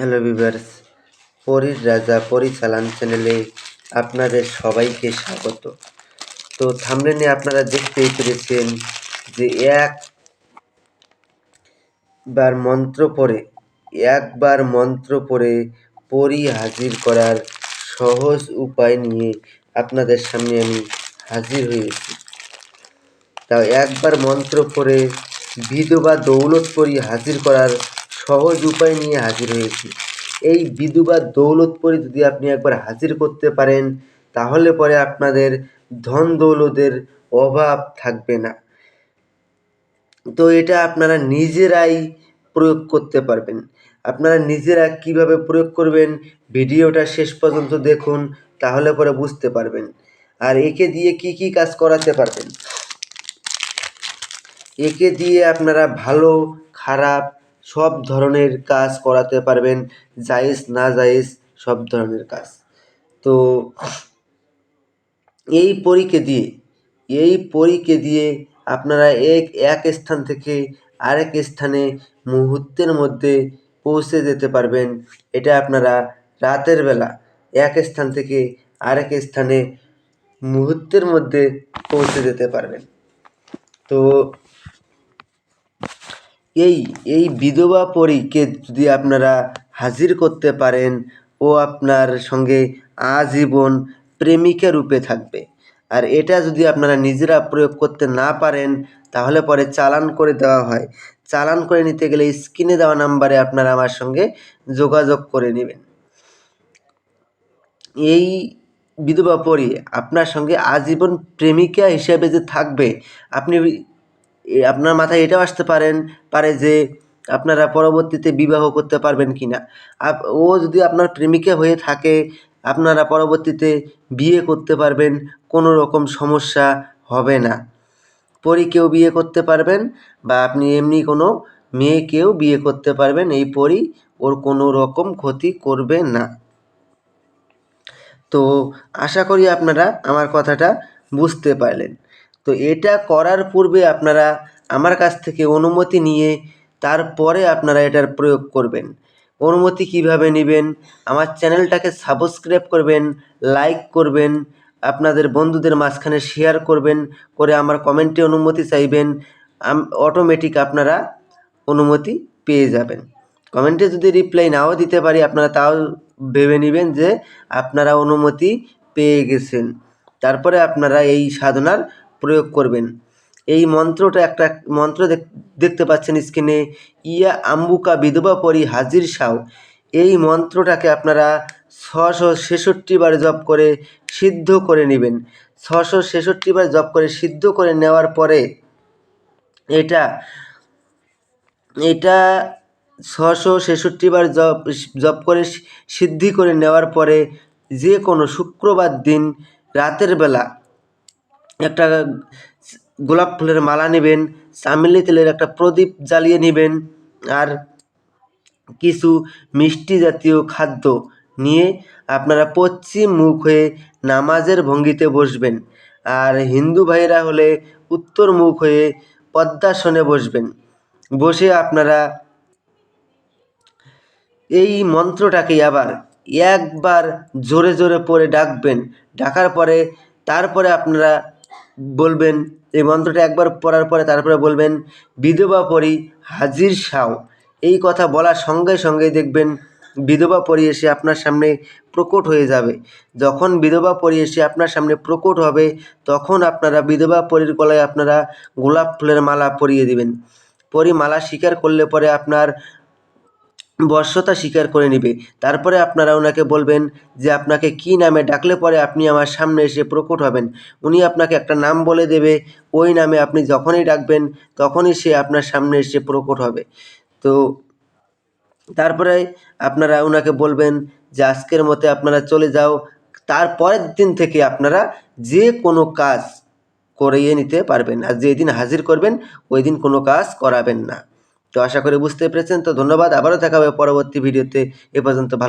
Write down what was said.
Hello viewers পরীর রাজা পরিচালন চ্যানেলে আপনাদের সবাইকে স্বাগত। তো থামলেনে আপনারা দেখতেই পেরেছেন যে একবার মন্ত্র পড়ে, একবার মন্ত্র পড়ে পরি হাজির করার সহজ উপায় নিয়ে আপনাদের সামনে আমি হাজির হয়েছি। তাও একবার মন্ত্র পড়ে বিধবা দৌলত পরি হাজির করার সহজ উপায় নিয়ে হাজির হয়েছি। এই বিধবা দৌলত পরি যদি আপনি একবার হাজির করতে পারেন, তাহলে পরে আপনাদের ধন দৌলতের অভাব থাকবে না। তো এটা আপনারা নিজেরাই প্রয়োগ করতে পারবেন। আপনারা নিজেরা কীভাবে প্রয়োগ করবেন, ভিডিওটা শেষ পর্যন্ত দেখুন, তাহলে পরে বুঝতে পারবেন। আর একে দিয়ে কি কি কাজ করাতে পারবেন? একে দিয়ে আপনারা ভালো, খারাপ সব ধরনের কাজ করাতে পারবেন, জায়েজ, না জায়েজ, সব ধরনের কাজ। তো এই পরীকে দিয়ে, এই পরীকে দিয়ে আপনারা এক এক স্থান থেকে আরেক স্থানে মুহূর্তের মধ্যে পৌঁছে যেতে পারবেন। এটা আপনারা রাতের বেলা এক স্থান থেকে আরেক স্থানে মুহূর্তের মধ্যে পৌঁছে যেতে পারবেন। তো এই এই বিধবা পরীকে যদি আপনারা হাজির করতে পারেন, ও আপনার সঙ্গে আজীবন প্রেমিকা রূপে থাকবে। আর এটা যদি আপনারা নিজেরা প্রয়োগ করতে না পারেন, তাহলে পরে চালান করে দেওয়া হয়। চালান করে নিতে গেলে স্ক্রিনে দেওয়া নাম্বারে আপনারা আমার সঙ্গে যোগাযোগ করে নেবেন। এই বিধবা পরি আপনার সঙ্গে আজীবন প্রেমিকা হিসেবে যে থাকবে, আপনি আপনার মাথায় এটাও আসতে পারেন, পারে যে আপনারা পরবর্তীতে বিবাহ করতে পারবেন কি না ও যদি আপনার প্রেমিকা হয়ে থাকে, আপনারা পরবর্তীতে বিয়ে করতে পারবেন, কোনো রকম সমস্যা হবে না। পরীকেও বিয়ে করতে পারবেন বা আপনি এমনি কোনো মেয়েকেও বিয়ে করতে পারবেন, এই পরি ওর কোনো রকম ক্ষতি করবে না। তো আশা করি আপনারা আমার কথাটা বুঝতে পারলেন। তো এটা করার পূর্বে আপনারা আমার কাছ থেকে অনুমতি নিয়ে তারপরে আপনারা এটার প্রয়োগ করবেন। অনুমতি কীভাবে নেবেন? আমার চ্যানেলটাকে সাবস্ক্রাইব করবেন, লাইক করবেন, আপনাদের বন্ধুদের মাঝখানে শেয়ার করবেন, করে আমার কমেন্টে অনুমতি চাইবেন অটোমেটিক আপনারা অনুমতি পেয়ে যাবেন। কমেন্টে যদি রিপ্লাই নাও দিতে পারি, আপনারা তাও ভেবে নেবেন যে আপনারা অনুমতি পেয়ে গেছেন। তারপরে আপনারা এই সাধনার প্রয়োগ করবেন। এই মন্ত্রটা একটা মন্ত্র দেখতে পাচ্ছেন স্ক্রিনে, ইয়া আম্বুকা বিধবা পরি হাজির সাও। এই মন্ত্রটাকে আপনারা ছশো ছেষট্টি বার জপ করে সিদ্ধ করে নেবেন। ছশো ছেষট্টি বার জপ করে সিদ্ধ করে নেওয়ার পরে এটা এটা ছশো ছেষট্টি বার জপ জপ করে সিদ্ধি করে নেওয়ার পরে যে কোনো শুক্রবার দিন রাতের বেলা একটা গোলাপ ফুলের মালা নেবেন, চামেলি তেলের একটা প্রদীপ জ্বালিয়ে নেবেন আর কিছু মিষ্টি জাতীয় খাদ্য নিয়ে আপনারা পশ্চিম মুখ হয়ে নামাজের ভঙ্গিতে বসবেন আর হিন্দু ভাইয়েরা হলে উত্তর মুখ হয়ে পদ্মাসনে বসবেন। বসে আপনারা এই মন্ত্রটাকে আবার একবার জোরে জোরে পড়ে ডাকবেন। ডাকার পরে তারপরে আপনারা বলবেন, এই মন্ত্রটা একবার পড়ার পরে তারপরে বলবেন, বিধবা পরি হাজির সাও। এই কথা বলার সঙ্গে সঙ্গে দেখবেন, বিধবা পরি এসে আপনার সামনে প্রকট হয়ে যাবে। যখন বিধবা পরি এসে আপনার সামনে প্রকট হবে, তখন আপনারা বিধবা পরির গলায় আপনারা গোলাপ ফুলের মালা পরিয়ে দিবেন। পরি মালা স্বীকার করলে পরে আপনার বশ্যতা স্বীকার করে নেবে। তারপরে আপনারা ওনাকে বলবেন যে, আপনাকে কী নামে ডাকলে পরে আপনি আমার সামনে এসে প্রকট হবেন? উনি আপনাকে একটা নাম বলে দেবে। ওই নামে আপনি যখনই ডাকবেন, তখনই সে আপনার সামনে এসে প্রকট হবে। তো তারপরে আপনারা ওনাকে বলবেন যে, আজকের মতে আপনারা চলে যাও। তারপরের দিন থেকে আপনারা যে কোনো কাজ করিয়ে নিতে পারবেন। আর যেদিন হাজির করবেন ওই দিন কোনো কাজ করাবেন না। তো আশা করি বুঝতে পেরেছেন। তো ধন্যবাদ, আবারও দেখা হবে পরবর্তী ভিডিওতে। এ পর্যন্ত ভালো